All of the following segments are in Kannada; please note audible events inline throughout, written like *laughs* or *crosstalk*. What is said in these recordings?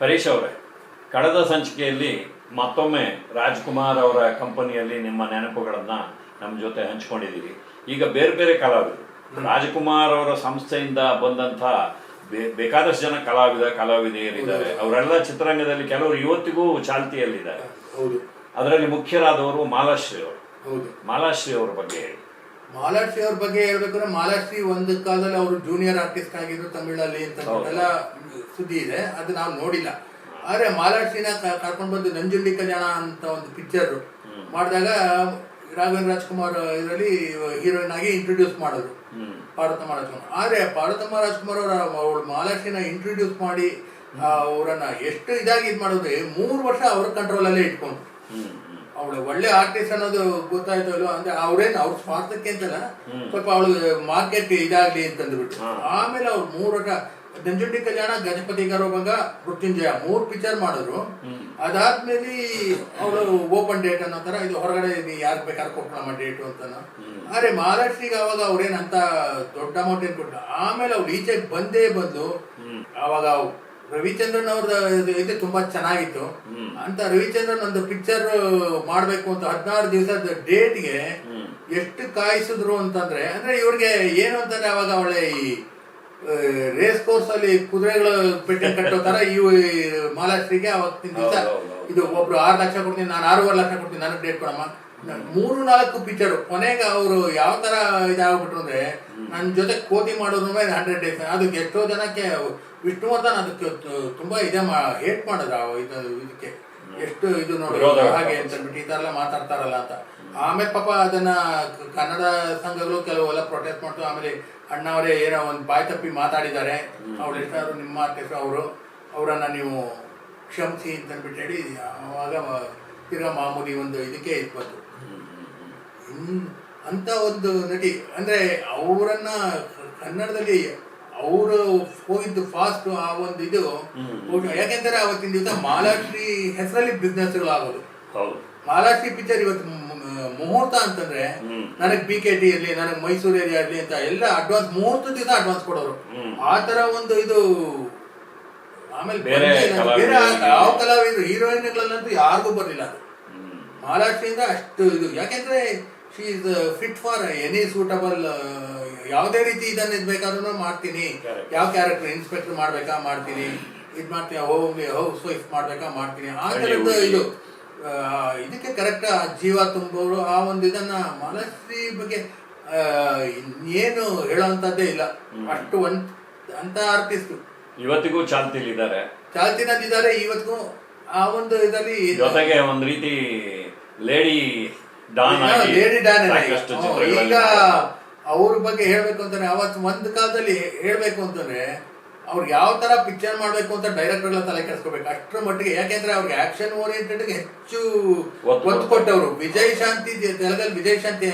ಹರೀಶ್ ಅವರೇ ಕಳೆದ ಸಂಚಿಕೆಯಲ್ಲಿ ಮತ್ತೊಮ್ಮೆ ರಾಜ್ಕುಮಾರ್ ಅವರ ಕಂಪನಿಯಲ್ಲಿ ನಿಮ್ಮ ನೆನಪುಗಳನ್ನ ನಮ್ಮ ಜೊತೆ ಹಂಚಿಕೊಂಡಿದ್ದೀರಿ ಈಗ ಬೇರೆ ಬೇರೆ ಕಲಾವಿದರು. ರಾಜ್ಕುಮಾರ್ ಅವರ ಸಂಸ್ಥೆಯಿಂದ ಬಂದಂಥ ಬೇಕಾದಷ್ಟು ಜನ ಕಲಾವಿದ ಕಲಾವಿದೆಯರಿದ್ದಾರೆ. ಅವರೆಲ್ಲ ಚಿತ್ರರಂಗದಲ್ಲಿ ಕೆಲವರು ಇವತ್ತಿಗೂ ಚಾಲ್ತಿಯಲ್ಲಿದ್ದಾರೆ. ಅದರಲ್ಲಿ ಮುಖ್ಯರಾದವರು ಮಾಲಾಶ್ರೀ ಅವರು. ಮಾಲಾಶ್ರೀ ಅವರ ಬಗ್ಗೆ ಹೇಳಿ. ಮಾಲಾಶ್ರೀ ಅವ್ರ ಬಗ್ಗೆ ಹೇಳ್ಬೇಕಂದ್ರೆ ಮಾಲಾಶ್ರೀ ಒಂದು ಕಾಲದಲ್ಲಿ ಅವರು ಜೂನಿಯರ್ ಆರ್ಟಿಸ್ಟ್ ಆಗಿದ್ರು ತಮಿಳಲ್ಲಿ ಅಂತ. ಎಲ್ಲ ಸುದ್ದಿ ಇದೆ ಅದು ನಾವು ನೋಡಿಲ್ಲ. ಆದ್ರೆ ಮಾಲಾಶ್ರೀನ ಕರ್ಕೊಂಡು ಬಂದು ನಂಜುಂಡಿ ಕಲ್ಯಾಣ ಅಂತ ಒಂದು ಪಿಕ್ಚರ್ ಮಾಡಿದಾಗ ರಾಘವೇಂದ್ರ ರಾಜ್ಕುಮಾರ್ ಇದರಲ್ಲಿ ಹೀರೋಯಿನ್ ಆಗಿ ಇಂಟ್ರೊಡ್ಯೂಸ್ ಮಾಡೋದು. ಪಾರ್ವತಮ್ಮ ರಾಜ್ಕುಮಾರ್ ಆದ್ರೆ ಪಾರ್ವತಮ್ಮ ರಾಜ್ಕುಮಾರ್ ಅವರ ಅವಳು ಮಾಲಾಶ್ರೀನ ಇಂಟ್ರೊಡ್ಯೂಸ್ ಮಾಡಿ ಅವರನ್ನ ಎಷ್ಟು ಇದಾಗಿ ಇದು ಮಾಡಿದ್ರೆ ಮೂರು ವರ್ಷ ಅವ್ರ ಕಂಟ್ರೋಲ್ ಅಲ್ಲೇ ಇಟ್ಕೊಂಡು ಅವಳು ಒಳ್ಳೆ ಆರ್ಟಿಸ್ಟ್ ಅನ್ನೋದು ಗೊತ್ತಾಯ್ತು ಅಲ್ವಾ ಅಂದ್ರೆ ಅವ್ರೇನು ಅವ್ರ ಸ್ವಾರ್ಥಕ್ಕೆ ಅಂತಲ್ಲ. ಸ್ವಲ್ಪ ಅವಳು ಮಾರ್ಕೆಟ್ ಇದಾಗ್ಲಿ ಅಂತಂದ್ಬಿಟ್ಟು. ಆಮೇಲೆ ಅವ್ರು ಮೂರು ವರ್ಷ ನಂಜುಂಡಿ ಕಲ್ಯಾಣ ಗಜಪತಿ ಗರೋಭಂಗ ಮೃತ್ಯುಂಜಯ ಮೂರ್ ಪಿಕ್ಚರ್ ಮಾಡಿದ್ರು. ಅದಾದ್ಮೇಲೆ ಅವಳು ಓಪನ್ ಡೇಟ್ ಅನ್ನೋ ತರ ಇದು ಹೊರಗಡೆ ಯಾರು ಬೇಕಾದ್ರೆ ಕೊಟ್ಕೊಳಮ್ಮ ಡೇಟು ಅಂತ ಆದ್ರೆ ಮಹಾರಾಷ್ಟ್ರಿಗೆ ಅವಾಗ ಅವ್ರೇನಂತ ದೊಡ್ಡ ಅಮೌಂಟ್ ಏನ್ ಕೊಟ್ಟ ಆಮೇಲೆ ಅವ್ರು ಈಚೆಗೆ ಬಂದೇ ಬಂದು ಅವಾಗ ರವಿಚಂದ್ರನ್ ಅವ್ರದ್ದು ಇದು ತುಂಬಾ ಚೆನ್ನಾಗಿತ್ತು. ಅಂತ ರವಿಚಂದ್ರನ್ ಒಂದು ಪಿಕ್ಚರ್ ಮಾಡ್ಬೇಕು ಅಂತ ಹದಿನಾರು ದಿವಸದ ಡೇಟ್ಗೆ ಎಷ್ಟು ಕಾಯಿಸಿದ್ರು ಅಂತಂದ್ರೆ ಅಂದ್ರೆ ಇವ್ರಿಗೆ ಏನು ಅಂತಂದ್ರೆ ಅವಾಗ ಅವಳೆ ಈ ರೇಸ್ ಕೋರ್ಸ್ ಅಲ್ಲಿ ಕುದುರೆಗಳು ಪೆಟ್ಟಿ ಕಟ್ಟೋ ತರ ಇವು ಮಾಲಾಶ್ರೀಗೆ ಅವತ್ತಿನ ದಿವಸ. ಇದು ಒಬ್ರು ಆರು ಲಕ್ಷ ಕೊಡ್ತೀನಿ ನಾನು ಆರೂವರೆ ಲಕ್ಷ ಕೊಡ್ತೀನಿ ನನಗೆ ಡೇಟ್ ಕೊಡಮ್ಮ. ಮೂರು ನಾಲ್ಕು ಪಿಕ್ಚರ್ ಕೊನೆಗೆ ಅವರು ಯಾವ ತರ ಇದಾಗ್ಬಿಟ್ರು ಅಂದ್ರೆ ನನ್ನ ಜೊತೆ ಕೋಟಿ ಮಾಡೋದ್ರ ಮೇಲೆ ಹಂಡ್ರೆಡ್ ಡೇಸ್ ಅದಕ್ಕೆ ಎಷ್ಟೋ ಜನಕ್ಕೆ ವಿಷ್ಣುವರ್ಧನ್ ಅದಕ್ಕೆ ತುಂಬಾ ಮಾ ಹೇಟ್ ಮಾಡಿದ್ರು ಇದು ಇದಕ್ಕೆ. ಎಷ್ಟು ಇದು ನೋಡಿ ಹಾಗೆ ಅಂತ ಅಂದ್ಬಿಟ್ಟು ಈ ತರ ಎಲ್ಲ ಮಾತಾಡ್ತಾರಲ್ಲ ಅಂತ. ಆಮೇಲೆ ಪಾಪ ಅದನ್ನ ಕನ್ನಡ ಸಂಘಗಳು ಕೆಲವೆಲ್ಲ ಪ್ರೊಟೆಸ್ಟ್ ಮಾಡ್ತು. ಆಮೇಲೆ ಅಣ್ಣವರೇ ಏನೋ ಒಂದು ಬಾಯ್ ತಪ್ಪಿ ಮಾತಾಡಿದ್ದಾರೆ. ಅವ್ರು ಎಷ್ಟಾದ್ರು ನಿಮ್ಮ ಆರ್ಟಿಸ್ಟ್ ಅವರು ಅವರನ್ನ ನೀವು ಕ್ಷಮಿಸಿ ಅಂತ ಅಂದ್ಬಿಟ್ಟು ಹೇಳಿ ಆವಾಗ ತಿರ್ಗಾ ಮಾಮೂಲಿ ಒಂದು ಇದಕ್ಕೆ ಇದು ಬಂತು ಅಂತ ಒಂದು ನಟಿ ಅಂದ್ರೆ ಅವರನ್ನ ಕನ್ನಡದಲ್ಲಿ ಅವರು ಹೋಗಿದ್ದು ಫಾಸ್ಟ್ ಆ ಒಂದು ಇದು ಯಾಕೆಂದರೆ ಅವತ್ತಿನ ದಿವಸ ಮಾಲಾಶ್ರೀ ಹೆಸರಲ್ಲಿ ಬಿಸ್ನೆಸ್ಗಳು ಆಗೋದು. ಮಹಾರಾಷ್ಟ್ರಿ ಪಿಕ್ಚರ್ ಇವತ್ತು ಮುಹೂರ್ತ ಅಂತಂದ್ರೆ ನನಗೆ ಬಿ ಕೆ ಟಿ ಇರ್ಲಿ ನನಗೆ ಮೈಸೂರು ಏರಿಯಾ ಇರ್ಲಿ ಅಂತ ಎಲ್ಲ ಅಡ್ವಾನ್ಸ್ ಮುಹೂರ್ತ ದಿವಸ ಅಡ್ವಾನ್ಸ್ ಕೊಡೋರು. ಆ ತರ ಒಂದು ಇದು ಆಮೇಲೆ ಬೇರೆ ಯಾವ ಕಲಾವಿದರು ಹೀರೋಯಿನ್ಗಳಲ್ಲಂತೂ ಯಾರಿಗೂ ಬರಲಿಲ್ಲ ಅದು. ಮಹಾರಾಷ್ಟ್ರದಿಂದ ಅಷ್ಟು ಇದು ಯಾಕೆಂದ್ರೆ she is fit for any suitable ಯಾವುದೇ ರೀತಿ ಇದನ್ನ ಇದು ಬೇಕಾದ್ರೂ ಮಾಡ್ತೀನಿ. ಯಾವ ಕ್ಯಾರೆಕ್ಟರ್ ಇನ್ಸ್ಪೆಕ್ಟರ್ ಮಾಡ್ಬೇಕಾ ಮಾಡ್ತೀನಿ. ಇದು ಮಾಡ್ತೀನಿ ಹೋಮ್ ಹೌಸ್ ವೈಫ್ ಮಾಡ್ಬೇಕಾ ಮಾಡ್ತೀನಿ. ಆ ಥರದ್ದು ಇದು. ಇದಕ್ಕೆ ಕರೆಕ್ಟ್ ಜೀವ ತುಂಬೋರು ಆ ಒಂದು ಇದನ್ನ ಮನಸ್ಸಿ ಬಗ್ಗೆ ಏನು ಇನ್ನೇನು ಹೇಳೋವಂಥದ್ದೇ ಇಲ್ಲ. ಅಷ್ಟು ಒನ್ ಅಂತ ಆರ್ಟಿಸ್ಟ್ ಇವತ್ತಿಗೂ ಚಾಲ್ತಿಲಿದ್ದಾರೆ ಚಾಲ್ತಿನಲ್ಲಿದ್ದಾರೆ ಇವತ್ತಿಗೂ ಆ ಒಂದು ಇದರಲ್ಲಿ ಜೊತೆಗೆ ಒಂದು ರೀತಿ ಲೇಡಿ ಡಾನ್ ಆಗಿ ಲೇಡಿ ಡಾನ್ ಸಾಕಷ್ಟು ಚಿತ್ರಗಳಲ್ಲಿ ಈಗ ಅವ್ರ ಬಗ್ಗೆ ಹೇಳ್ಬೇಕು ಅಂತಾನೆ ಅವತ್ತು ಒಂದ್ ಕಾಲದಲ್ಲಿ ಹೇಳ್ಬೇಕು ಅಂತಂದ್ರೆ ಅವ್ರು ಯಾವ ತರ ಪಿಕ್ಚರ್ ಮಾಡ್ಬೇಕು ಅಂತ ಡೈರೆಕ್ಟರ್ಗಳ ತಲೆ ಕೆಡಿಸ್ಕೋಬೇಕು. ಅಷ್ಟರ ಮಟ್ಟಿಗೆ ಯಾಕೆಂದ್ರೆ ಅವ್ರಿಗೆ ಆಕ್ಷನ್ ಓರಿಯೆಂಟೆಡ್ ಹೆಚ್ಚು ಒತ್ತು ಕೊಟ್ಟವರು. ವಿಜಯ್ ಶಾಂತಿ ತೆಲಗಲ್ಲಿ ವಿಜಯ್ ಶಾಂತಿ.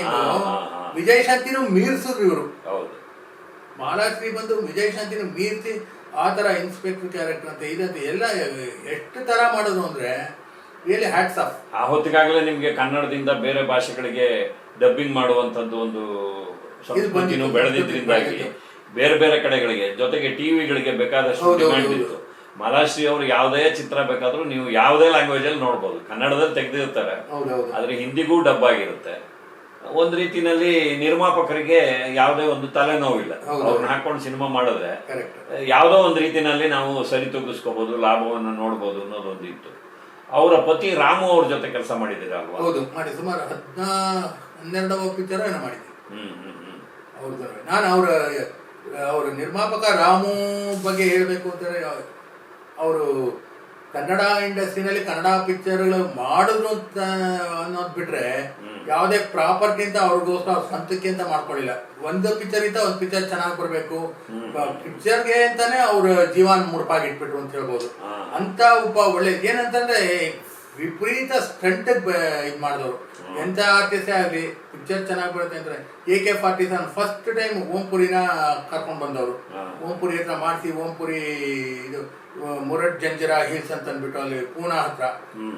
ವಿಜಯ್ ಶಾಂತಿನು ಮೀರ್ಸಿದ್ರು ಇವರು. ಮಹಾರಾಷ್ಟ್ರಿ ಬಂದು ವಿಜಯ್ ಶಾಂತಿನ ಮೀರ್ಸಿ ಆ ತರ ಇನ್ಸ್ಪೆಕ್ಟರ್ ಕ್ಯಾರೆಕ್ಟರ್ ಅಂತ ಇದಂತೆ ಎಲ್ಲ ಎಷ್ಟು ತರ ಮಾಡೋದು ಅಂದ್ರೆ ರಿಯಲಿ ಹ್ಯಾಟ್ಸ್ ಆಫ್ ಆ ಹೊತ್ತಿಗಾಗಲೇ ನಿಮಗೆ ಕನ್ನಡದಿಂದ ಬೇರೆ ಭಾಷೆಗಳಿಗೆ ಡಬ್ಬಿಂಗ್ ಮಾಡುವಂತದ್ದು ಒಂದು ಸಂಸ್ಕೃತಿನೂ ಬೆಳೆದಿದ್ದರಿಂದಾಗಿ ಬೆಳೆದಿದ್ರಿಂದಾಗಿ ಬೇರೆ ಬೇರೆ ಕಡೆಗಳಿಗೆ ಜೊತೆಗೆ ಟಿವಿಗಳಿಗೆ ಬೇಕಾದಷ್ಟು ಡಿಮ್ಯಾಂಡ್ ಇತ್ತು. ಮಲಾಶ್ರೀ ಅವರು ಯಾವುದೇ ಚಿತ್ರ ಬೇಕಾದ್ರೂ ನೀವು ಯಾವುದೇ ಲ್ಯಾಂಗ್ವೇಜ್ ಅಲ್ಲಿ ನೋಡ್ಬೋದು. ಕನ್ನಡದಲ್ಲಿ ತೆಗೆದಿರ್ತಾರೆ. ಆದ್ರೆ ಹಿಂದಿಗೂ ಡಬ್ ಆಗಿರುತ್ತೆ. ಒಂದ್ ರೀತಿನಲ್ಲಿ ನಿರ್ಮಾಪಕರಿಗೆ ಯಾವುದೇ ಒಂದು ತಲೆನೋವಿಲ್ಲ. ಅವ್ರನ್ನ ಹಾಕೊಂಡು ಸಿನಿಮಾ ಮಾಡಿದ್ರೆ ಯಾವುದೋ ಒಂದು ರೀತಿನಲ್ಲಿ ನಾವು ಸರಿ ತೊಗಸ್ಕೋಬಹುದು ಲಾಭವನ್ನು ನೋಡ್ಬೋದು ಅನ್ನೋದೊಂದು ಇತ್ತು ಅವರ ಪತಿ ರಾಮು ಅವ್ರ ಜೊತೆ ಕೆಲಸ ಮಾಡಿದ್ದೀರಾ ಅಲ್ವಾ? ಹೌದು ಮಾಡಿ ಸುಮಾರು ಹದಿನಾ ಹನ್ನೆರಡವ ಪಿಕ್ಚರ್ ಏನೋ ಮಾಡಿದ್ವಿ ಹ್ಮ್ ಹ್ಮ್ ಹ್ಮ್. ಅವ್ರದ್ದು ನಾನು ಅವರ ಅವರ ನಿರ್ಮಾಪಕ ರಾಮು ಬಗ್ಗೆ ಹೇಳಬೇಕು ಅಂತಾರೆ ಅವರು ಕನ್ನಡ ಇಂಡಸ್ಟ್ರಿನಲ್ಲಿ ಕನ್ನಡ ಪಿಕ್ಚರ್ಗಳು ಮಾಡಿದ್ರು ಅಂತ ಅನ್ನೋದು ಬಿಟ್ರೆ ಯಾವುದೇ ಪ್ರಾಪರ್ಟಿ ಅಂತ ಅವ್ರಿಗೋಸ್ಕರ ಅವ್ರ ಸ್ವಂತಕ್ಕೆ ಅಂತ ಮಾಡ್ಕೊಳ್ಳಿಲ್ಲ. ಒಂದು ಪಿಕ್ಚರ್ ಇಂತ ಒಂದು ಪಿಕ್ಚರ್ ಚೆನ್ನಾಗಿ ಬರಬೇಕು. ಪಿಕ್ಚರ್ಗೆ ಅಂತಾನೆ ಅವ್ರ ಜೀವನ ಮುಡುಪಾಗಿ ಇಟ್ಬಿಟ್ರು ಅಂತ ಹೇಳ್ಬೋದು. ಅಂತ ಒಬ್ಬ ಒಳ್ಳೆ ಏನಂತಂದ್ರೆ ವಿಪರೀತ ಸ್ಟಂಟ್ ಇದು ಮಾಡಿದವರು. ಎಂತ ಆರ್ಟಿಸ್ಟ್ ಆಗಲಿ ಪಿಕ್ಚರ್ ಚೆನ್ನಾಗಿ ಬರುತ್ತೆ ಅಂದ್ರೆ A K forty seven first time ಓಂಪುರಿನ ಕರ್ಕೊಂಡ್ ಬಂದವರು. ಓಂಪುರಿ ಹತ್ರ ಮಾಡಿಸಿ ಓಂಪುರಿ ಇದು ಮುರಟ್ ಜಂಜರ ಹಿಲ್ಸ್ ಅಂತ ಅಂದ್ಬಿಟ್ಟು ಅಲ್ಲಿ ಪೂನಾ ಹತ್ರ.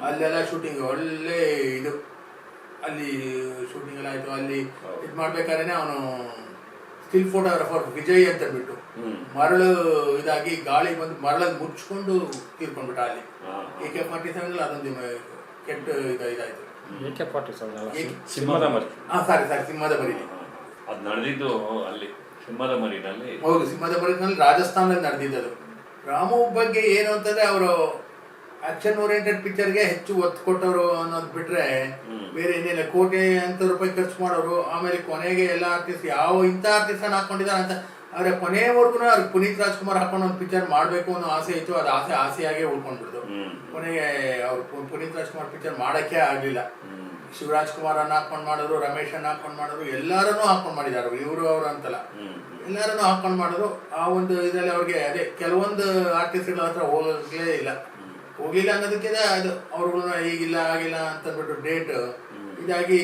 ಅಲ್ಲೆಲ್ಲ ಶೂಟಿಂಗ್ ಒಳ್ಳೆ ಇದು. ಅಲ್ಲಿ ಶೂಟಿಂಗ್ ಎಲ್ಲ ಆಯಿತು. ಅಲ್ಲಿ ಇದು ಮಾಡ್ಬೇಕಾದ್ರೆ ಅವನು ಸ್ಟಿಲ್ ಫೋಟೋಗ್ರಾಫರ್ ವಿಜಯ್ ಅಂತ ಬಿಟ್ಟು ಹ್ಮ್. ಮರಳು ಇದಾಗಿ ಗಾಳಿ ಬಂದು ಮರಳನ್ನು ಮುಚ್ಕೊಂಡು ತೀರ್ಕೊಂಡ್ಬಿಟ್ಟ ಅಲ್ಲಿ. ಎ ಕೆ ಫಾರ್ಟಿ ಸೆವೆನ್ ಅದೊಂದು ಕೆಟ್ಟ ಇದು ಇದಾಯ್ತು. ಎ ಕೆ ಫಾರ್ಟಿ ಸೆವೆನ್ ಅಲ್ಲ ಏಕೆ? ಸಿಂಹದ ಮರಿ. ಹಾ ಸಾರಿ ಸಾರಿ ಸಿಂಹದ ಮರಿ. ಅದು ನಡೆದಿದ್ದು ಅಲ್ಲಿ ಸಿಂಹದ ಮರಿನಲ್ಲಿ. ಹೌದು ಸಿಂಹದ ಮರಿನಲ್ಲಿ ರಾಜಸ್ಥಾನದಲ್ಲಿ ನಡೆದಿದ್ದದು. ರಾಮು ಬಗ್ಗೆ ಏನು ಅಂತಂದ್ರೆ ಅವರು ಆಕ್ಷನ್ ಓರಿಯೆಂಟೆಡ್ ಪಿಕ್ಚರ್ಗೆ ಹೆಚ್ಚು ಒತ್ತು ಕೊಟ್ಟವರು ಅನ್ನೋದು ಬಿಟ್ರೆ ಬೇರೆ ಏನಿಲ್ಲ. ಕೋಟಿ ಅಂತ ರೂಪಾಯಿ ಖರ್ಚು ಮಾಡೋರು ಆಮೇಲೆ ಕೊನೆಗೆ ಎಲ್ಲ ಆರ್ಟಿಸ್ಟ್ ಯಾವ ಇಂಥ ಆರ್ಟಿಸ್ಟ್ ಹಾಕೊಂಡಿದ್ದಾರೆ ಅಂತ. ಆದ್ರೆ ಕೊನೆಯವರೆಗೂ ಅವ್ರಿಗೆ ಪುನೀತ್ ರಾಜ್ಕುಮಾರ್ ಹಾಕೊಂಡು ಒಂದು ಪಿಕ್ಚರ್ ಮಾಡಬೇಕು ಅನ್ನೋ ಆಸೆ ಇತ್ತು. ಅದು ಆಸೆ ಆಸೆಯಾಗೆ ಉಳ್ಕೊಂಡ್ಬಿಡ್ತು. ಕೊನೆಗೆ ಅವ್ರು ಪುನೀತ್ ರಾಜ್ಕುಮಾರ್ ಪಿಕ್ಚರ್ ಮಾಡಕ್ಕೆ ಆಗ್ಲಿಲ್ಲ. ಶಿವರಾಜ್ ಕುಮಾರ್ ಅನ್ನ ಹಾಕೊಂಡು ಮಾಡಿದ್ರು ರಮೇಶ್ ಅನ್ನ ಹಾಕೊಂಡು ಮಾಡಿದ್ರು ಎಲ್ಲರನ್ನೂ ಹಾಕೊಂಡು ಮಾಡಿದ್ದಾರೆ ಇವರು ಅವರು ಅಂತಲ್ಲ. ಎಲ್ಲಾರನು ಎಲ್ಲರನ್ನೂ ಹಾಕೊಂಡು ಮಾಡಿದ್ರು. ಆ ಒಂದು ಇದರಲ್ಲಿ ಅವ್ರಿಗೆ ಅದೇ ಕೆಲವೊಂದು ಆರ್ಟಿಸ್ಟ್ಗಳ ಹತ್ರ ಹೋಗಲೇ ಇಲ್ಲ. ಹೋಗ್ಲಿಲ್ಲ ಅನ್ನೋದಕ್ಕೆ ಅದು ಅವ್ರುಗಳನ್ನ ಈಗಿಲ್ಲ ಆಗಿಲ್ಲ ಅಂತ ಅಂತಂದ್ಬಿಟ್ಟು ಡೇಟ್ ಇದಾಗಿ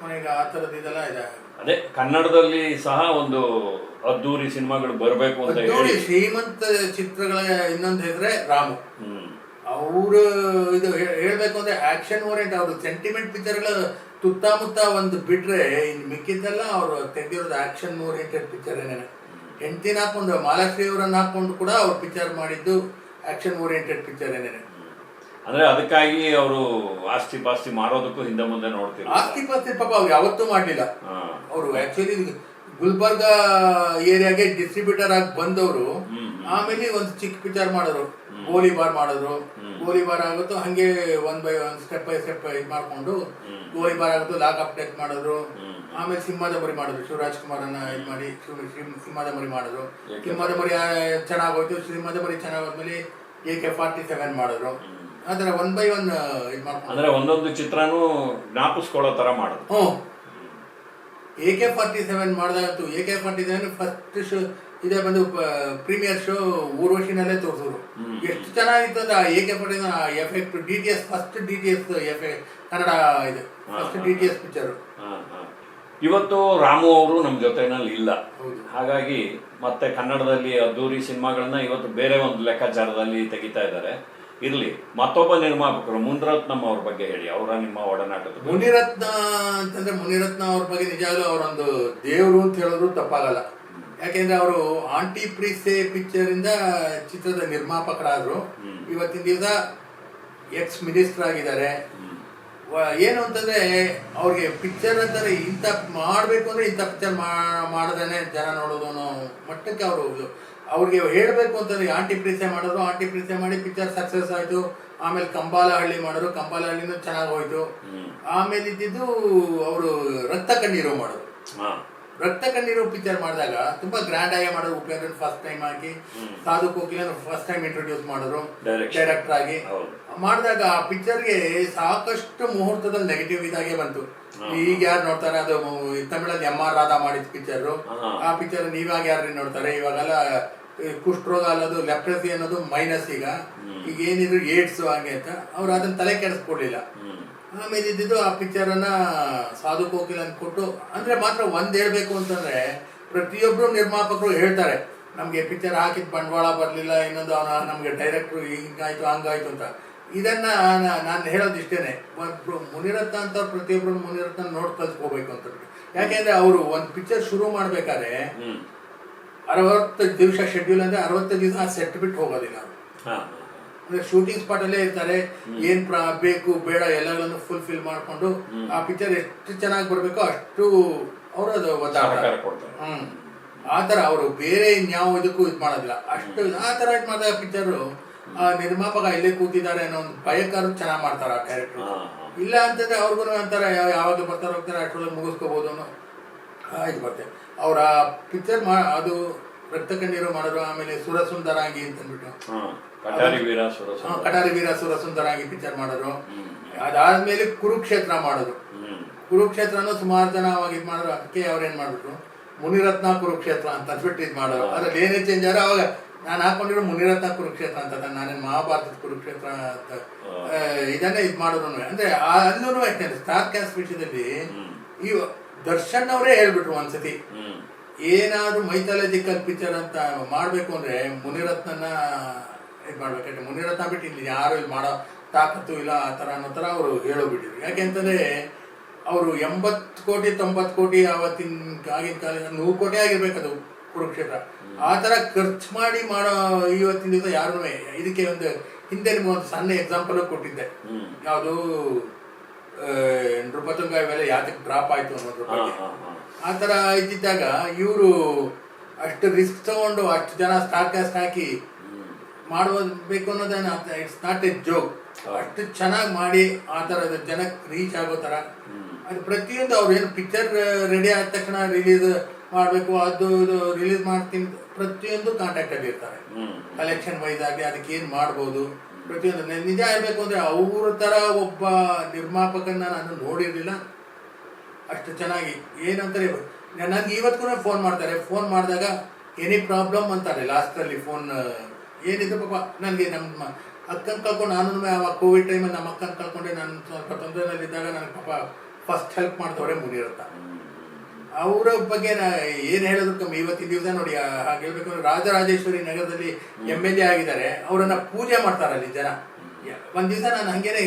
ಕೊನೆಗೆ ಆ ಥರದ್ದು ಇದೆಲ್ಲ ಇದೆ ಅದೇ ಕನ್ನಡದಲ್ಲಿ ಸಹ ಒಂದು ಅದ್ದೂರಿ ಸಿನಿಮಾಗಳು ಬರಬೇಕು ಅಂತ ನೋಡಿ ಹೇಳಿ. ಶ್ರೀಮಂತ ಚಿತ್ರಗಳ ಇನ್ನೊಂದು ಹೆಸರೇ ರಾಮು. ಅವರು ಇದು ಹೇಳಬೇಕು ಹೇಳ್ಬೇಕು ಅಂದ್ರೆ ಆಕ್ಷನ್ ಓರಿಯೆಂಟ್ ಅವರು. ಸೆಂಟಿಮೆಂಟ್ ಪಿಕ್ಚರ್ಗಳು ತುತ್ತಮುತ್ತ ಒಂದು ಬಿಟ್ರೆ ಇನ್ನು ಮಿಕ್ಕಿದ್ದೆಲ್ಲ ಅವರು ತೆಗೆದಿರೋದು ಆಕ್ಷನ್ ಓರಿಯೆಂಟೆಡ್ ಪಿಕ್ಚರ್ ಏನೇನೆ. ಹೆಂಡತಿನ ಹಾಕೊಂಡು ಮಾಲಾಶ್ರೀ ಅವರನ್ನ ಹಾಕೊಂಡು ಕೂಡ ಅವ್ರು ಪಿಕ್ಚರ್ ಮಾಡಿದ್ದು ಆಕ್ಷನ್ ಓರಿಯೆಂಟೆಡ್ ಪಿಕ್ಚರ್ ಏನೇನೆ ಅಂದ್ರೆ ಅದಕ್ಕಾಗಿ ಅವರು ಆಸ್ತಿ ಪಾಸ್ತಿ ಮಾಡೋದಕ್ಕೂ ಹಿಂದೆ ಮುಂದೆ ನೋಡ್ತೀವಿ ಆಸ್ತಿ ಪಾಸ್ತಿ ಪಾಪ ಅವ್ರು ಯಾವತ್ತೂ ಮಾಡಲಿಲ್ಲ. ಅವರು ಆಕ್ಚುಲಿ ಗುಲ್ಬರ್ಗ ಏರಿಯಾಗೆ ಡಿಸ್ಟ್ರಿಬ್ಯೂಟರ್ ಆಗಿ ಬಂದವರು ಆಮೇಲೆ ಒಂದು ಚಿಕ್ಕ ಪಿಕ್ಚರ್ ಮಾಡಿದ್ರು. ಗೋಲಿಬಾರ್ ಮಾಡಿದ್ರು. ಗೋಲಿಬಾರ್ ಆಗುತ್ತೋ ಹಂಗೆ one by one step by step ಇದು ಮಾಡ್ಕೊಂಡು ಗೋಲಿಬಾರ್ ಆಗುತ್ತೋ ಲಾಕ್ ಅಪ್ ಟೆಕ್ ಮಾಡಿದ್ರು ಆಮೇಲೆ ಸಿಂಹದ ಮರಿ ಮಾಡಿದ್ರು. ಶಿವರಾಜ್ ಅನ್ನ ಇದ್ ಮಾಡಿ ಸಿಂಹದ ಮರಿ ಮಾಡಿದ್ರು. ಸಿಂಹದ ಮರಿ ಚೆನ್ನಾಗೋಯ್ತು. ಸಿಂಹದ ಮರಿ ಚೆನ್ನಾಗೋದ್ಮೇಲೆ ಎ ಕೆ ಫಾರ್ಟಿ ಸೆವೆನ್ ಮಾಡಿದ್ರು ಥರ ಒನ್ ಬೈ ಒನ್ ಇದು ಮಾಡ್ಕೊಂಡು ಅಂದ್ರೆ ಒಂದೊಂದು ಚಿತ್ರನೂ ಜ್ಞಾಪಿಸ್ಕೊಳ್ಳೋ ತರ ಮಾಡಿದ್ರು ಹ್ಞೂ A K forty seven ಮಾಡಿದಾಗಂತೂ A K forty seven first show ಇದೇ ಬಂದು ಪ್ರೀಮಿಯರ್ ಶೋ ಊರ್ವಶಿನಲ್ಲೇ ತೋರಿಸಿದ್ರು ಎಷ್ಟು ಚೆನ್ನಾಗಿತ್ತು ಅಂದ್ರೆ A K Patel effect D T S first D T S effect Kannada ಇದು first D T S picture. ಇವತ್ತು ರಾಮು ಅವರು ನಮ್ಮ ಜೊತೆನಲ್ಲಿ ಇಲ್ಲ. ಹಾಗಾಗಿ ಮತ್ತೆ ಕನ್ನಡದಲ್ಲಿ ಅದ್ದೂರಿ ಸಿನಿಮಾಗಳನ್ನ ಇವತ್ತು ಬೇರೆ ಒಂದು ಲೆಕ್ಕಾಚಾರದಲ್ಲಿ ತೆಗಿತಾ ಇದ್ದಾರೆ. ಇರ್ಲಿ ಮತ್ತೊಬ್ಬ ನಿರ್ಮಾಪಕರು ಮುನಿರತ್ನ ಅವ್ರ ಬಗ್ಗೆ ಹೇಳಿ. ಅವರ ನಿಮ್ಮ ಒಡನಾಟದ. ಮುನಿರತ್ನ ಅಂತಂದ್ರೆ ಮುನಿರತ್ನ ಅವ್ರ ಬಗ್ಗೆ ನಿಜವಾಗ್ಲೂ ಅವರೊಂದು ದೇವರು ಅಂತ ಹೇಳಿದ್ರು ತಪ್ಪಾಗಲ್ಲ. ಯಾಕೆಂದ್ರೆ ಅವರು ಆಂಟಿ ಪ್ರೀಸೆ ಪಿಕ್ಚರ್ ಇಂದ ಚಿತ್ರದ ನಿರ್ಮಾಪಕರಾದ್ರು. ಇವತ್ತಿನ ದಿವಸ ಎಕ್ಸ್ ಮಿನಿಸ್ಟರ್ ಆಗಿದ್ದಾರೆ. ಏನು ಅಂತಂದ್ರೆ ಅವ್ರಿಗೆ ಪಿಕ್ಚರ್ ಅಂತಾರೆ ಇಂಥ ಮಾಡಬೇಕು ಅಂದ್ರೆ ಇಂಥ ಪಿಕ್ಚರ್ ಮಾಡದೇನೆ ಜನ ನೋಡೋದು ಅನ್ನೋ ಮಟ್ಟಕ್ಕೆ ಅವರು ಅವ್ರಿಗೆ ಹೇಳಬೇಕು ಅಂತಂದ್ರೆ ಆಂಟಿ ಪ್ರೀಸೆ ಮಾಡಿದ್ರು ಆಂಟಿ ಪ್ರೀಸೆ ಮಾಡಿ ಪಿಕ್ಚರ್ ಸಕ್ಸಸ್ ಆಯ್ತು. ಆಮೇಲೆ ಕಂಬಾಲಹಳ್ಳಿ ಮಾಡಿದ್ರು ಕಂಬಾಲಹಳ್ಳಿನೂ ಚೆನ್ನಾಗಿ ಹೋಯ್ತು. ಆಮೇಲೆ ಇದ್ದಿದ್ದು ಅವರು ರಕ್ತ ಕಣ್ಣೀರು ಮಾಡೋದು ಹಾ. ರಕ್ತ ಕಣ್ಣೀರು ಪಿಕ್ಚರ್ ಮಾಡಿದಾಗ ತುಂಬಾ ಗ್ರ್ಯಾಂಡ್ ಆಗಿ ಮಾಡೋದು ಉಪೇಂದ್ರ ಫಸ್ಟ್ ಟೈಮ್ ಹಾಕಿ Sadhu Kokila first time introduce ಮಾಡಿದ್ರು ಡೈರೆಕ್ಟರ್ ಆಗಿ. ಮಾಡಿದಾಗ ಆ ಪಿಕ್ಚರ್ಗೆ ಸಾಕಷ್ಟು ಮುಹೂರ್ತದಲ್ಲಿ ನೆಗೆಟಿವ್ ಇದಾಗೆ ಬಂತು. ಈಗ ಯಾರು ನೋಡ್ತಾರೆ ಅದು ತಮಿಳಲ್ಲಿ ಎಂ ಆರ್ ರಾಧಾ ಮಾಡಿದ ಪಿಕ್ಚರ್. ಆ ಪಿಕ್ಚರ್ ನೀವಾಗ ಯಾರು ನೋಡ್ತಾರೆ? ಇವಾಗೆಲ್ಲ ಕುಷ್ಠರೋಗ ಅನ್ನೋದು ಲೆಪ್ರಸಿ ಅನ್ನೋದು ಮೈನಸ್ ಈಗ. ಈಗ ಏನಿದ್ರು ಏಡ್ಸ್ ಹಾಗೆ ಅಂತ ಅವ್ರು ಅದನ್ನ ತಲೆ ಕೆಡಿಸ್ಕೊಡ್ಲಿಲ್ಲ. ಆಮೇಲೆ ಇದ್ದಿದ್ದು ಆ ಪಿಕ್ಚರ್ ಅನ್ನ ಸಾಧು ಕೋಕಿಲ್ ಕೊಟ್ಟು ಅಂದ್ರೆ ಮಾತ್ರ ಒಂದ್ ಹೇಳ್ಬೇಕು ಅಂತಂದ್ರೆ ಪ್ರತಿಯೊಬ್ಬರು ನಿರ್ಮಾಪಕರು ಹೇಳ್ತಾರೆ ನಮ್ಗೆ ಪಿಕ್ಚರ್ ಹಾಕಿದ ಬಂಡವಾಳ ಬರಲಿಲ್ಲ ಇನ್ನೊಂದು ಅವನ ನಮ್ಗೆ ಡೈರೆಕ್ಟ್ರು ಹಿಂಗಾಯ್ತು ಹಂಗಾಯ್ತು ಅಂತ. ಇದನ್ನ ನಾನು ಹೇಳೋದು ಇಷ್ಟೇನೆ ಒಬ್ರು ಮುನಿರತ್ನ ಅಂತ ಪ್ರತಿಯೊಬ್ಬರು ಮುನಿರತ್ನ ನೋಡ್ ಕಲ್ತ್ಕೋಬೇಕು ಅಂತ. ಯಾಕೆಂದ್ರೆ ಅವರು ಒಂದ್ ಪಿಕ್ಚರ್ ಶುರು ಮಾಡ್ಬೇಕಾದ್ರೆ ಅರವತ್ತು ದಿವಸ ಶೆಡ್ಯೂಲ್ ಅಂದ್ರೆ ಅರವತ್ತು ದಿವಸ ಸೆಟ್ ಬಿಟ್ಟು ಹೋಗೋದಿಲ್ಲ ಶೂಟಿಂಗ್ ಸ್ಪಾಟ್ ಅಲ್ಲೇ ಇರ್ತಾರೆ. ಏನ್ ಬೇಕು ಬೇಡ ಎಲ್ಲಗಳನ್ನು ಫುಲ್ಫಿಲ್ ಮಾಡ್ಕೊಂಡು ಆ ಪಿಕ್ಚರ್ ಎಷ್ಟು ಚೆನ್ನಾಗಿ ಬರ್ಬೇಕೋ ಅಷ್ಟು ಅವರು ಅದು ಆತರ ಅವರು ಬೇರೆ ಇನ್ಯಾವ ಇದಕ್ಕೂ ಇದು ಮಾಡೋದಿಲ್ಲ. ಅಷ್ಟು ಆ ತರ ಇದು ಮಾಡಿದ ಪಿಕ್ಚರ್ ನಿರ್ಮಾಪಕ ಇಲ್ಲೇ ಕೂತಿದ್ದಾರೆ ಅನ್ನೋ ಒಂದು ಭಯಕಾರು ಚೆನ್ನಾಗಿ ಮಾಡ್ತಾರೆ ಆ ಕ್ಯಾರೆಕ್ಟರ್. ಇಲ್ಲ ಅಂತಂದ್ರೆ ಅವ್ರಿಗೂ ಅಂತಾರೆ ಯಾವ- ಯಾವಾಗ ಬರ್ತಾರೆ ಹೋಗ್ತಾರೆ ಅಷ್ಟೊಳಗೆ ಮುಗಿಸ್ಕೋಬಹುದು ಅನ್ನೋ ಇದು ಬರ್ತೇವೆ ಅವ್ರ ಪಿಕ್ಚರ್ ಮಾ ಅದು ರಕ್ತ ಕಣ್ಣೀರು ಮಾಡಿದ್ರು ಆಮೇಲೆ ಸುರಸುಂದರಾಗಿ ಅಂತ ಅಂದ್ಬಿಟ್ಟು ಹಾ ಕಟಾರಿ ವೀರ ಸುರ ಸುಂದರ ಕಟಾರಿ ವೀರ ಸುರಸುಂದರಾಂಗಿ ಪಿಕ್ಚರ್ ಮಾಡಿದ್ರು. ಅದಾದ್ಮೇಲೆ ಕುರುಕ್ಷೇತ್ರ ಮಾಡಿದ್ರು. ಹ್ಮ್. ಕುರುಕ್ಷೇತ್ರನು ಸುಮಾರು ಜನ ಅವಾಗ ಇದು ಮಾಡಿದ್ರು. ಅದಕ್ಕೆ ಅವ್ರೇನ್ ಮಾಡ್ಬಿಟ್ರು? ಮುನಿರತ್ನ ಕುರುಕ್ಷೇತ್ರ ಅಂತ ಅಂದ್ಬಿಟ್ಟು ಇದು ಮಾಡೋರು ಅದ್ರಲ್ಲಿ ಏನೇ ಚೇಂಜ್ ಆದ್ರೆ ಅವಾಗ ನಾನು ಹಾಕೊಂಡಿರೋ ಮುನಿರತ್ನ ಕುರುಕ್ಷೇತ್ರ ಅಂತ ನಾನೇನು ಮಹಾಭಾರತದ ಕುರುಕ್ಷೇತ್ರ ಅಂತ. ಇದನ್ನೇ ಇದು ಮಾಡಿದ್ರು ಅಂದ್ರೆ ಅಲ್ಲೂ ಯಾಕೆಂದ್ರೆ ಸ್ಟಾರ್ ಕ್ಯಾಸ್ಟ್ ವಿಷಯದಲ್ಲಿ ಈ ದರ್ಶನ್ ಅವರೇ ಹೇಳ್ಬಿಟ್ರು ಒಂದ್ಸತಿ. ಏನಾದ್ರೂ ಮೈಥಾಲಜಿಕಲ್ ಕಲ್ಪಿಚರ್ ಅಂತ ಮಾಡ್ಬೇಕು ಅಂದ್ರೆ ಮುನಿರತ್ನನ ಇದು ಮಾಡ್ಬೇಕಂದ್ರೆ ಮುನಿರತ್ನ ಬಿಟ್ಟು ಇಲ್ಲಿ ಯಾರು ಇಲ್ಲಿ ಮಾಡೋ ತಾಕತ್ತು ಇಲ್ಲ ಆ ಥರ ಅನ್ನೋ ತರ ಅವರು ಹೇಳೋಗ್ಬಿಟ್ಟಿದ್ರು ಯಾಕೆಂತಂದ್ರೆ ಅವರು ಎಂಬತ್ತು ಕೋಟಿ ತೊಂಬತ್ತು ಕೋಟಿ ಆವತ್ತಿನ ಆಗಿನ ಕಾಲದ ನೂರು ಕೋಟಿ ಆಗಿರ್ಬೇಕದು ಕುರುಕ್ಷೇತ್ರ. ಆ ತರ ಖರ್ಚು ಮಾಡಿ ಮಾಡೋ ಇವತ್ತಿನ ದಿವಸ ಯಾರು ಇದಕ್ಕೆ ಒಂದು ಹಿಂದೆ ನಿಮ್ಗೆ ಒಂದು ಸಣ್ಣ ಎಕ್ಸಾಂಪಲ್ ಕೊಟ್ಟಿದ್ದೆ. ಯಾವುದು ನೃಪತುಂಗ ಮೇಲೆ ಯಾತಕ್ಕೆ ಡ್ರಾಪ್ ಆಯ್ತು ಅನ್ನೋದ್ರ ಬಗ್ಗೆ. ಆ ಥರ ಇದ್ದಿದ್ದಾಗ ಇವರು ಅಷ್ಟು ರಿಸ್ಕ್ ತಗೊಂಡು ಅಷ್ಟು ಜನ ಸ್ಟಾಕ್ ಕ್ಯಾಸ್ಟ್ ಹಾಕಿ ಮಾಡಬೇಕು ಅನ್ನೋದನ್ನ ಇಟ್ಸ್ ನಾಟ್ ಎ ಜೋಕ್ ಅಷ್ಟು ಚೆನ್ನಾಗಿ ಮಾಡಿ ಆ ಥರದ ಜನಕ್ಕೆ ರೀಚ್ ಆಗೋ ಥರ. ಅದು ಪ್ರತಿಯೊಂದು ಅವ್ರು ಏನು ಪಿಕ್ಚರ್ ರೆಡಿ ಆದ ತಕ್ಷಣ ರಿಲೀಸ್ ಮಾಡಬೇಕು ಅದು ಇದು ರಿಲೀಸ್ ಮಾಡ್ತೀನಿ ಪ್ರತಿಯೊಂದು ಕಾಂಟ್ಯಾಕ್ಟಲ್ಲಿ ಇರ್ತಾರೆ. ಕಲೆಕ್ಷನ್ ವೈಸ್ ಆಗಿ ಅದಕ್ಕೆ ಏನು ಮಾಡ್ಬೋದು ಪ್ರತಿಯೊಂದು ನಿಜ ಹೇಳ್ಬೇಕು ಅಂದರೆ ಅವ್ರ ಥರ ಒಬ್ಬ ನಿರ್ಮಾಪಕನ ನಾನು ನೋಡಿರಲಿಲ್ಲ. ಅಷ್ಟು ಚೆನ್ನಾಗಿ. ಏನಂತಾರೆ ನನಗೆ ಇವತ್ತಿಗೂ ಫೋನ್ ಮಾಡ್ತಾರೆ. ಫೋನ್ ಮಾಡಿದಾಗ ಎನಿ ಪ್ರಾಬ್ಲಮ್? ಅಂತಾರೆ. ಲಾಸ್ಟಲ್ಲಿ ಫೋನ್ ಏನಿದೆ ಪಾಪ ನನಗೆ ನಮ್ಮ ಅಕ್ಕನ ಕಳ್ಕೊಂಡು ನಾನು ಆವಾಗ ಕೋವಿಡ್ ಟೈಮಲ್ಲಿ ನಮ್ಮ ಅಕ್ಕನ ಕಳ್ಕೊಂಡೆ ನಾನು ಸ್ವಲ್ಪ ತೊಂದರೆಯಲ್ಲಿದ್ದಾಗ ನನಗೆ ಪಾಪ ಫಸ್ಟ್ ಹೆಲ್ಪ್ ಮಾಡಿದವರೇ ಮುನಿರತ್ತ ಅವರ ಬಗ್ಗೆ ನಾ ಏನು ಹೇಳೋದಕ್ಕೆ ಕಮ್ಮಿ ಇವತ್ತಿನ ದಿವಸ ನೋಡಿ ಹಾಗೆ ಅಂದ್ರೆ ರಾಜರಾಜೇಶ್ವರಿ ನಗರದಲ್ಲಿ ಎಂ ಎಲ್ ಎ ಆಗಿದ್ದಾರೆ. ಅವರನ್ನು ಪೂಜೆ ಮಾಡ್ತಾರೆ ಅಲ್ಲಿ ಜನ. ಒಂದು ಒಂದ್ ದಿವಸ ನಾನು ಹಂಗೇನೆ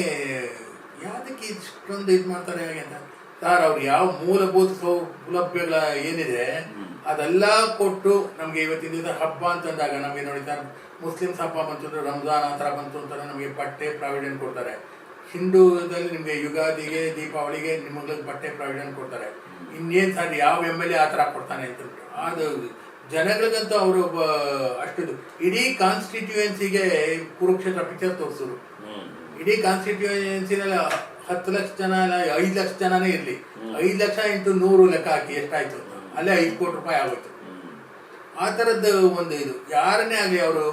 ಯಾವುದಕ್ಕೆ ಇಷ್ಟೊಂದು ಇದು ಮಾಡ್ತಾರೆ ಹಾಗೆ ಅಂತ. ಸರ್ ಅವ್ರು ಯಾವ ಮೂಲಭೂತ ಸೌಲಭ್ಯಗಳ ಏನಿದೆ ಅದೆಲ್ಲ ಕೊಟ್ಟು ನಮಗೆ ಇವತ್ತಿನ ದಿವಸ ಹಬ್ಬ ಅಂತಂದಾಗ ನಮಗೆ ನೋಡಿ ಸರ್ ಮುಸ್ಲಿಮ್ಸ್ ಹಬ್ಬ ಬಂತು ಅಂದ್ರೆ ರಂಜಾನ್ ಆ ಥರ ಬಂತು ಅಂತಂದ್ರೆ ನಮಗೆ ಬಟ್ಟೆ ಪ್ರಾವಿಡೆಂಟ್ ಕೊಡ್ತಾರೆ. ಹಿಂದೂದಲ್ಲಿ ನಿಮಗೆ ಯುಗಾದಿಗೆ ದೀಪಾವಳಿಗೆ ನಿಮಗೆ ಬಟ್ಟೆ ಪ್ರಾವಿಡೆಂಟ್ ಕೊಡ್ತಾರೆ. ಇನ್ನೇನು ಸರ್ ಯಾವ ಎಂ ಎಲ್ ಎ ಆ ಥರ ಕೊಡ್ತಾನೆ ಅಂತ ಅದು ಜನಗಳಿಗಂತೂ ಅವರು ಅಷ್ಟು. ಇಡೀ ಕಾನ್ಸ್ಟಿಟ್ಯೂಯೆನ್ಸಿಗೆ ಕುರುಕ್ಷೇತ್ರ ಪಿಕ್ಚರ್ ತೋರಿಸಿದ್ರು. ಇಡೀ ಕಾನ್ಸ್ಟಿಟ್ಯೂಯೆನ್ಸಿನಲ್ಲಿ ಹತ್ತು ಲಕ್ಷ ಜನ ಐದು ಲಕ್ಷ ಜನನೇ ಇರಲಿ. ಐದು ಲಕ್ಷ ಇಂಟು ನೂರು ಲೆಕ್ಕ ಹಾಕಿ ಎಷ್ಟಾಯ್ತು. ಅಲ್ಲೇ ಐದು ಕೋಟಿ ರೂಪಾಯಿ ಆಗೋಯ್ತು. ಆ ಥರದ್ದು ಒಂದು ಇದು. ಯಾರನ್ನೇ ಆಗಲಿ ಅವರು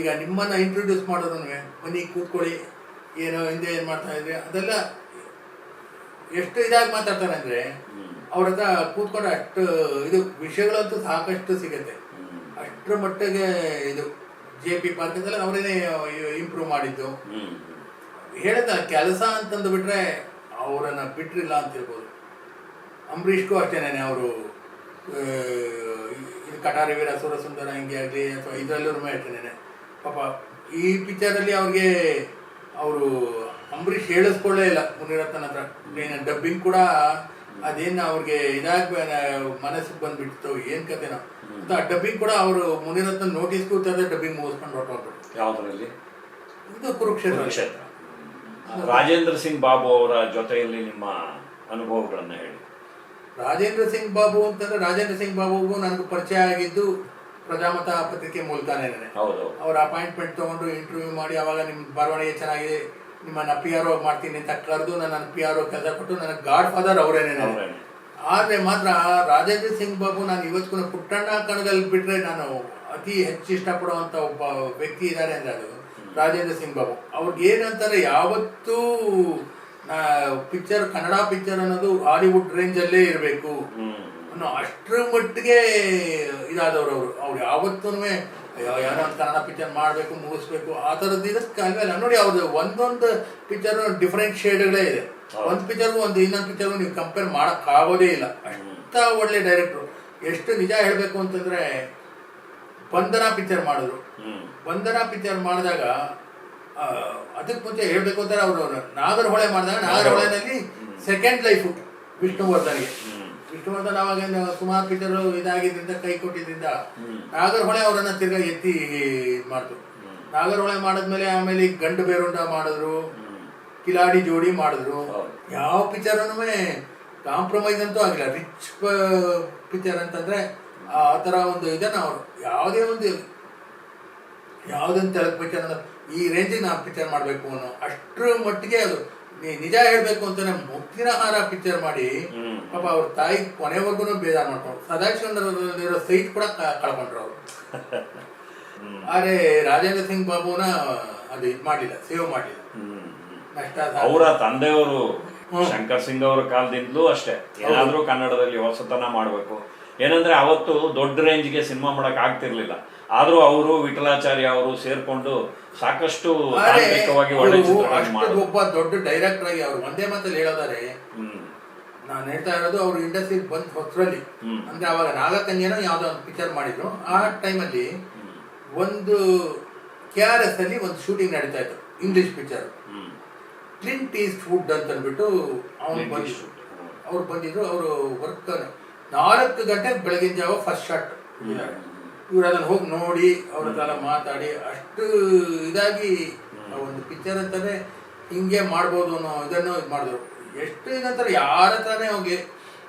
ಈಗ ನಿಮ್ಮನ್ನ ಇಂಟ್ರೊಡ್ಯೂಸ್ ಮಾಡೋದನ್ನು ಬನ್ನಿ ಕೂತ್ಕೊಳ್ಳಿ. ಏನೋ ಹಿಂದೆ ಏನು ಮಾಡ್ತಾ ಇದ್ರೆ? ಅದೆಲ್ಲ ಎಷ್ಟು ಇದಾಗಿ ಮಾತಾಡ್ತಾರೆ ಅಂದರೆ ಅವ್ರ ಹತ್ರ ಕೂತ್ಕೊಂಡು ಅಷ್ಟು ಇದು ವಿಷಯಗಳಂತೂ ಸಾಕಷ್ಟು ಸಿಗುತ್ತೆ. ಅಷ್ಟರ ಮಟ್ಟಿಗೆ ಇದು ಜೆ ಪಿ ಪಾರ್ಕ್ ಅಂತೆಲ್ಲ ಅವರೇನೆ ಇಂಪ್ರೂವ್ ಮಾಡಿದ್ದು. ಹೇಳಿದ ಕೆಲಸ ಅಂತಂದು ಬಿಟ್ರೆ ಅವರನ್ನು ಬಿಟ್ರಿಲ್ಲ ಅಂತ ಹೇಳ್ಬೋದು ಅಂಬರೀಷ್ಗೂ ಅಷ್ಟೇನೇ ಅವರು ಇದು ಕಟಾರಿ ವೀರ ಸುರ ಸುಂದರ ಹಿಂಗೆ ಆಗಲಿ ಅಥವಾ ಇದರಲ್ಲೂ ಹೇಳ್ತೇನೆ ಪಾಪ ಈ ಪಿಕ್ಚರಲ್ಲಿ ಅವ್ರಿಗೆ ಅವರು ಅಂಬರೀಷ್ ಹೇಳಿಸ್ಕೊಳ್ಳೇ ಇಲ್ಲ ಮುನಿರತ್ನ ಹತ್ರ. ಡಬ್ಬಿಂಗ್ ಕೂಡ ಅದೇನು ಅವ್ರಿಗೆ ಇದಾಗಿ ಮನಸ್ಸಿಗೆ ಬಂದ್ಬಿಡ್ತು ಏನು ಕಥೆನೋ. ಅಂತ ಡಬ್ಬಿಂಗ್ ಕೂಡ ಅವರು ಮುನಿರತ್ನ ನೋಟಿಸ್ ಕೂತದೆ ಡಬ್ಬಿಂಗ್ ಮುಗಿಸ್ಕೊಂಡು ಹೊರಟೋಗ್ಬಿಟ್ಟು ಯಾವುದರಲ್ಲಿ? ಇದು ಕುರುಕ್ಷೇತ್ರ. ಕುರುಕ್ಷೇತ್ರ. ರಾಜೇಂದ್ರ ಸಿಂಗ್ ಬಾಬು ಅವರ ಜೊತೆಯಲ್ಲಿ ನಿಮ್ಮ ಅನುಭವಗಳನ್ನ ಹೇಳಿ. ರಾಜೇಂದ್ರ ಸಿಂಗ್ ಬಾಬು ಅಂತಂದ್ರೆ ರಾಜೇಂದ್ರ ಸಿಂಗ್ ಬಾಬುಗೂ ನನಗೆ ಪರಿಚಯ ಆಗಿದ್ದು ಪ್ರಜಾಮತ ಪತ್ರಿಕೆ ಮೂಲಕನೇ ಹೌದು. ಅವ್ರ ಅಪಾಯಿಂಟ್ಮೆಂಟ್ ತಗೊಂಡು ಇಂಟರ್ವ್ಯೂ ಮಾಡಿ ಅವಾಗ ನಿಮ್ಮ ಬರವಣಿಗೆ ಚೆನ್ನಾಗಿದೆ ನಿಮ್ಮನ್ನ ಪಿ ಆರ್ ಮಾಡ್ತೀನಿ ಅಂತ ಕರೆದು ನನ್ನ ಪಿ ಆರ್ ಕೆಲಸ ಕೊಟ್ಟು ನನಗೆ ಗಾಡ್ ಫಾದರ್ ಅವರೇನೆ ಅವ್ರೇನೆ. ಆದ್ರೆ ಮಾತ್ರ ರಾಜೇಂದ್ರ ಸಿಂಗ್ ಬಾಬು ನಾನು ಇವತ್ತಿಗೂ ಪುಟ್ಟಣ್ಣ ಕಣದಲ್ಲಿ ಬಿಟ್ರೆ ನಾನು ಅತಿ ಹೆಚ್ಚು ಇಷ್ಟಪಡುವಂತ ಒಬ್ಬ ವ್ಯಕ್ತಿ ಇದ್ದಾರೆ ಅಂದ್ರೆ ಅದು ರಾಜೇಂದ್ರ ಸಿಂಗ್ ಬಾಬು. ಅವ್ರಿಗೆ ಏನಂತಾರೆ ಯಾವತ್ತೂ ಪಿಕ್ಚರ್ ಕನ್ನಡ ಪಿಕ್ಚರ್ ಅನ್ನೋದು ಹಾಲಿವುಡ್ ರೇಂಜ್ ಅಲ್ಲೇ ಇರಬೇಕು. ಅನ್ನೋ ಅಷ್ಟರ ಮಟ್ಟಿಗೆ ಇದಾದವ್ರು ಅವರು. ಅವ್ರು ಯಾವತ್ತೂ ಯಾರೋ ಒಂದು ಕನ್ನಡ ಪಿಕ್ಚರ್ ಮಾಡಬೇಕು ಮುಗಿಸ್ಬೇಕು ಆ ಥರದ್ದು ಇದಕ್ಕೆ ಆಮೇಲೆ ನೋಡಿ ಅವ್ರದ್ದು ಒಂದೊಂದು ಪಿಕ್ಚರ್ ಡಿಫ್ರೆಂಟ್ ಶೇಡ್ಗಳೇ ಇದೆ. ಒಂದು ಪಿಕ್ಚರ್ಗೂ ಒಂದು ಇನ್ನೊಂದು ಪಿಕ್ಚರ್ಗೂ ನೀವು ಕಂಪೇರ್ ಮಾಡೋಕ್ಕಾಗೋದೇ ಇಲ್ಲ. ಅಂತ ಒಳ್ಳೆ ಡೈರೆಕ್ಟ್ರು ಎಷ್ಟು ನಿಜ ಹೇಳಬೇಕು ಅಂತಂದ್ರೆ ಬಂಧನ ಪಿಕ್ಚರ್ ಮಾಡಿದ್ರು. ವಂದನಾ ಪಿಕ್ಚರ್ ಮಾಡಿದಾಗ ಅದಕ್ಕೆ ಮುಂಚೆ ಹೇಳ್ಬೇಕು ಅಂತಾರೆ ಅವರು ನಾಗರಹೊಳೆ ಮಾಡಿದಾಗ ನಾಗರಹೊಳೆನಲ್ಲಿ ಸೆಕೆಂಡ್ ಲೈಫು ವಿಷ್ಣುವರ್ಧನ್ಗೆ. ವಿಷ್ಣುವರ್ಧನ್ ಅವಾಗ ಏನು ಸುಮಾರು ಪಿಕ್ಚರ್ ಇದಾಗಿದ್ದರಿಂದ ಕೈ ಕೊಟ್ಟಿದ್ದರಿಂದ ನಾಗರಹೊಳೆ ಅವರನ್ನ ತಿರ್ಗಾ ಎತ್ತಿ ಮಾಡ್ತು. ನಾಗರಹೊಳೆ ಮಾಡಿದ್ಮೇಲೆ ಆಮೇಲೆ ಗಂಡು ಬೇರುಂಡ ಮಾಡಿದ್ರು. ಕಿಲಾಡಿ ಜೋಡಿ ಮಾಡಿದ್ರು. ಯಾವ ಪಿಕ್ಚರ್ ಕಾಂಪ್ರಮೈಸ್ ಅಂತೂ ಆಗಿಲ್ಲ. ರಿಚ್ ಪಿಕ್ಚರ್ ಅಂತಂದ್ರೆ ಆ ಥರ ಒಂದು ಇದನ್ನ ಅವರು ಯಾವುದೇ ಒಂದು ಯಾವುದೊಂದು ತೆಲುಗು ಪಿಕ್ಚರ್ ಅಂದ್ರೆ ಈ ರೇಂಜಿಗೆ ನಾವು ಪಿಕ್ಚರ್ ಮಾಡಬೇಕು ಅನ್ನೋ ಅಷ್ಟರ ಮಟ್ಟಿಗೆ ಅದು ನಿಜ ಹೇಳಬೇಕು ಅಂತಾನೆ ಮುಕ್ತಿನ ಹಾರ ಪಿಕ್ಚರ್ ಮಾಡಿ ಪಾಪ ಅವ್ರ ತಾಯಿ ಕೊನೆವರೆಗೂ ಬೇಜಾರು ಮಾಡ್ಕೊಂಡು ಸದಾಶಿವನಲ್ಲಿರೋ ಸೈಟ್ ಕೂಡ ಕಳ್ಕೊಂಡ್ರು ಅವರು. ಆದರೆ ರಾಜೇಂದ್ರ ಸಿಂಗ್ ಬಾಬುನ ಅದು ಇದು ಮಾಡಲಿಲ್ಲ ಸೇವ್ ಮಾಡಲಿಲ್ಲ ಹ್ಮ್ ನಷ್ಟ ಅವರ ತಂದೆಯವರು ಶಂಕರ್ ಸಿಂಗ್ ಅವರ ಕಾಲದಿಂದಲೂ ಅಷ್ಟೇ. ಏನಾದ್ರೂ ಕನ್ನಡದಲ್ಲಿ ಹೊಸತನ ಮಾಡಬೇಕು. ಏನಂದ್ರೆ ಅವತ್ತು ದೊಡ್ಡ ರೇಂಜ್ಗೆ ಸಿನಿಮಾ ಮಾಡಕ್ ಆಗ್ತಿರ್ಲಿಲ್ಲ. ಆದ್ರೂ ಅವರು ವಿಠಲಾಚಾರ್ಯ ಅವರು ಸೇರ್ಕೊಂಡು ಸಾಕಷ್ಟು ತಾಂತ್ರಿಕವಾಗಿ ಒಳ್ಳೆ ಅವ್ರು ಚಿತ್ರಗಳನ್ನು ಒಬ್ಬ ದೊಡ್ಡ ಡೈರೆಕ್ಟರ್ ಆಗಿ ಅವ್ರು ಒಂದೇ ಮಾತಲ್ಲಿ ಹೇಳೋದಾರೆ ನಾನು ಹೇಳ್ತಾ ಇರೋದು ಅವ್ರು ಇಂಡಸ್ಟ್ರಿ ಬಂದ್ ಹೊಸರಲ್ಲಿ. ಅಂದ್ರೆ ಅವಾಗ ನಾಗಕನ್ಯನೋ ಯಾವ್ದೋ ಒಂದು ಪಿಕ್ಚರ್ ಮಾಡಿದ್ರು. ಆ ಟೈಮಲ್ಲಿ ಒಂದು ಕೆ ಆರ್ ಎಸ್ ಅಲ್ಲಿ ಒಂದು ಶೂಟಿಂಗ್ ನಡೀತಾ ಇತ್ತು English picture Clint Eastwood ಅಂತ ಅಂದ್ಬಿಟ್ಟು ಅವ್ನು ಬಂದಿದ್ರು. ಬಂದು ಅವ್ರು ಬಂದಿದ್ರು ಅವರು ವರ್ಕ್ ನಾಲ್ಕು ಗಂಟೆ ಬೆಳಗಿನ ಜಾವ ಫಸ್ಟ್ ಶಾಟ್ ಇವ್ರು ಅದನ್ನ ಹೋಗಿ ನೋಡಿ ಅವ್ರ ಹತ್ರ ಮಾತಾಡಿ ಅಷ್ಟು ಇದಾಗಿ ಒಂದು ಪಿಕ್ಚರ್ ಅಂತಾನೆ ಹಿಂಗೆ ಮಾಡ್ಬೋದು ಅನ್ನೋ ಇದನ್ನು ಇದು ಮಾಡಿದ್ರು. ಎಷ್ಟು ಇದಂತಾರೆ ಯಾರ ಹತ್ರನೇ ಹೋಗಿ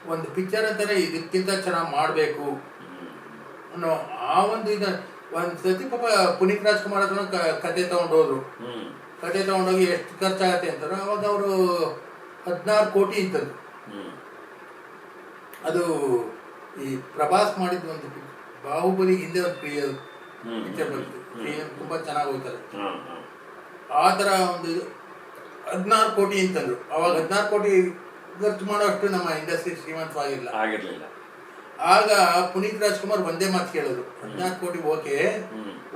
ಒಂದು ಪಿಕ್ಚರ್ ಅಂತಾನೆ ಇದಕ್ಕಿಂತ ಚೆನ್ನಾಗಿ ಮಾಡಬೇಕು ಅನ್ನೋ ಆ ಒಂದು ಇದ. ಒಂದು ಸತಿ ಪಾಪ ಪುನೀತ್ ರಾಜ್ಕುಮಾರ್ ಹತ್ರ ಕತೆ ತಗೊಂಡೋದ್ರು ಕತೆ ತಗೊಂಡೋಗಿ ಎಷ್ಟು ಖರ್ಚಾಗತ್ತೆ ಅಂತಾರೆ ಅವಾಗ ಅವರು ಹದಿನಾರು ಕೋಟಿ ಹ್ಮ್ ಅದು ಈ ಪ್ರಭಾಸ್ ಮಾಡಿದ ಒಂದು ಬಾಹುಬಲಿ ಹಿಂದೆ ಒಂದು ಪ್ರಿಯ ಪಿಕ್ಚರ್ ಬಂತು. ಪ್ರಿಯ ತುಂಬಾ ಚೆನ್ನಾಗಿ ಹೋಗ್ತಾರೆ ಆ ಥರ ಒಂದು ಹದಿನಾರು ಕೋಟಿ ಅಂತಂದ್ರು. ಅವಾಗ ಹದಿನಾರು ಕೋಟಿ ಖರ್ಚು ಮಾಡೋಷ್ಟು ನಮ್ಮ ಇಂಡಸ್ಟ್ರಿ ಶ್ರೀಮಂತವಾಗಿಲ್ಲ ಆಗಿರ್ಲಿಲ್ಲ. ಆಗ ಪುನೀತ್ ರಾಜ್ಕುಮಾರ್ ಒಂದೇ ಮಾತು ಕೇಳೋದು ಹದಿನಾರು ಕೋಟಿ okay.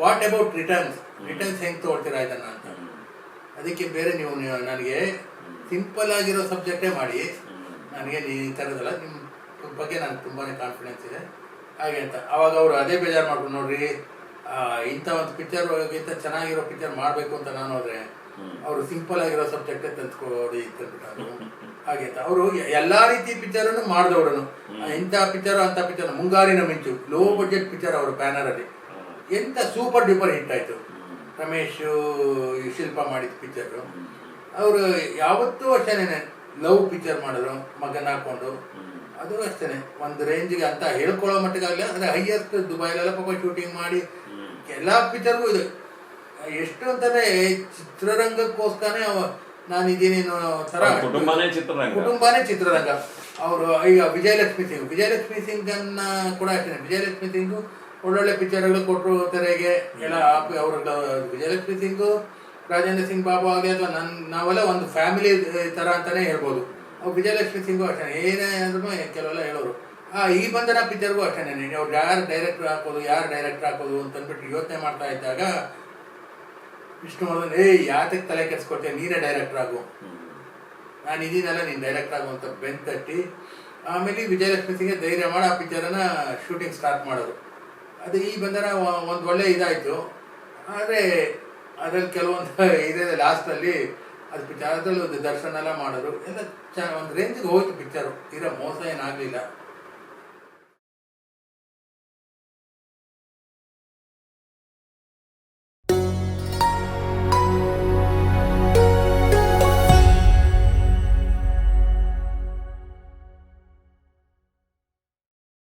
What about returns returns ಹೆಂಗ್ ತಗೊಳ್ತೀರಾ ಇದನ್ನ ಅಂತ. ಅದಕ್ಕೆ ಬೇರೆ ನೀವು ನನಗೆ ಸಿಂಪಲ್ ಆಗಿರೋ ಸಬ್ಜೆಕ್ಟೇ ಮಾಡಿ. ನನಗೆ ಈ ಥರದಲ್ಲ ನಿಮ್ಮ ಬಗ್ಗೆ ನನಗೆ ತುಂಬಾನೇ ಕಾನ್ಫಿಡೆನ್ಸ್ ಇದೆ. ಹಾಗೆ ಅಂತ. ಅವಾಗ ಅವರು ಅದೇ ಬೇಜಾರು ಮಾಡ್ಕೊಂಡು ನೋಡ್ರಿ ಇಂಥ ಒಂದು ಪಿಕ್ಚರ್ ಇಂಥ ಚೆನ್ನಾಗಿರೋ ಪಿಕ್ಚರ್ ಮಾಡಬೇಕು ಅಂತ ನಾನು ಹೋದ್ರೆ. ಅವರು ಸಿಂಪಲ್ ಆಗಿರೋ ಸಬ್ಜೆಕ್ಟೇ ತಂದ್ಕೊಡಿ ತಂದ್ಬಿಟ್ಟು ಹಾಗೆ ಅಂತ. ಅವರು ಎಲ್ಲಾ ರೀತಿ ಪಿಕ್ಚರನ್ನು ಮಾಡಿದವರು ಇಂಥ ಪಿಕ್ಚರ್ ಅಂತ ಪಿಕ್ಚರ್ ಮುಂಗಾರಿನ ಮಿಂಚು ಲೋ ಬಜೆಟ್ ಪಿಕ್ಚರ್ ಅವರು ಬ್ಯಾನರ್ ಅಲ್ಲಿ. ಎಂತ ಸೂಪರ್ ಡೂಪರ್ ಹಿಟ್ ಆಯ್ತು. ರಮೇಶ್ ಈ ಶಿಲ್ಪ ಮಾಡಿದ ಪಿಕ್ಚರ್ ಅವರು ಯಾವತ್ತೂ ಅಷ್ಟೇನೆ ಲವ್ ಪಿಕ್ಚರ್ ಮಾಡಿದ್ರು ಮಗನ ಹಾಕೊಂಡು. ಅದು ಅಷ್ಟೇನೆ ಒಂದು ರೇಂಜ್ಗೆ ಅಂತ ಹೇಳ್ಕೊಳ್ಳೋ ಮಟ್ಟಿಗಾಗಲಿ ಅಂದ್ರೆ ಹೈಯೆಸ್ಟ್ ದುಬೈಲೆಲ್ಲ ಪಾಪ ಶೂಟಿಂಗ್ ಮಾಡಿ. ಎಲ್ಲಾ ಪಿಕ್ಚರ್ಗೂ ಇದೆ. ಎಷ್ಟು ಅಂತಾರೆ ಚಿತ್ರರಂಗಕ್ಕೋಸ್ಕರನೇ ನಾನು ಇದೀನಿ ಅನ್ನೋ ತರ ಕುಟುಂಬನೇ ಚಿತ್ರರಂಗ. ಕುಟುಂಬನೇ ಚಿತ್ರರಂಗ. ಅವರು ಈಗ ವಿಜಯಲಕ್ಷ್ಮಿ ಸಿಂಗ್ ವಿಜಯಲಕ್ಷ್ಮಿ ಸಿಂಗ್ ಅನ್ನ ಕೂಡ ಅಷ್ಟೇ ವಿಜಯಲಕ್ಷ್ಮಿ ಸಿಂಗ್ ಒಳ್ಳೊಳ್ಳೆ ಪಿಕ್ಚರ್ಗಳು ಕೊಟ್ಟರು ತೆರೆಗೆ ಎಲ್ಲ ಅವ್ರ ವಿಜಯಲಕ್ಷ್ಮಿ ಸಿಂಗು ರಾಜೇಂದ್ರ ಸಿಂಗ್ ಬಾಬು ಆಗಲಿ ಅಥವಾ ನನ್ ನಾವೆಲ್ಲ ಒಂದು ಫ್ಯಾಮಿಲಿ ತರ ಅಂತಾನೆ ಹೇಳ್ಬೋದು. ವಿಜಯಲಕ್ಷ್ಮಿ ಸಿಂಗು ಅಷ್ಟೇ ಏನೇ ಅಂದ್ರೂ ಕೆಲವೆಲ್ಲ ಹೇಳೋರು. ಆ ಈ ಬಂಧನ ಪಿಕ್ಚರ್ಗೂ ಅಷ್ಟೇ ಅವ್ರು ಯಾರು ಡೈರೆಕ್ಟರ್ ಹಾಕೋದು ಯಾರು ಡೈರೆಕ್ಟರ್ ಹಾಕೋದು ಅಂತ ಅಂದ್ಬಿಟ್ಟು ಯೋಚನೆ ಮಾಡ್ತಾ ಇದ್ದಾಗ ವಿಷ್ಣುವರ್ಧನ್ ಏಯ್ ಯಾತಕ್ಕೆ ತಲೆ ಕೆಡ್ಸ್ಕೊಟ್ಟೆ ನೀನೇ ಡೈರೆಕ್ಟರ್ ಆಗು. ನಾನು ಇದೀನಲ್ಲ ನೀನು ಡೈರೆಕ್ಟರ್ ಆಗು ಅಂತ ಬೆನ್ ತಟ್ಟಿ. ಆಮೇಲೆ ವಿಜಯಲಕ್ಷ್ಮಿ ಸಿಂಗ್ಗೆ ಧೈರ್ಯ ಮಾಡಿ ಆ ಪಿಕ್ಚರನ್ನ ಶೂಟಿಂಗ್ ಸ್ಟಾರ್ಟ್ ಮಾಡೋದು. ಅದು ಈ ಬಂದರ ಒಂದು ಒಳ್ಳೆ ಇದಾಯಿತು. ಆದರೆ ಅದ್ರಲ್ಲಿ ಕೆಲವೊಂದು *laughs* ಇದೆ ಲಾಸ್ಟಲ್ಲಿ ಅದು ಪಿಕ್ಚರ್ ಅದರಲ್ಲೂ ದರ್ಶನ ಎಲ್ಲ ಮಾಡೋರು ಎಲ್ಲ ಚ ಒಂದು ರೇಂಜಿಗೆ ಹೋಯ್ತು ಪಿಕ್ಚರು ತೀರಾ ಮೋಸ ಏನಾಗಲಿಲ್ಲ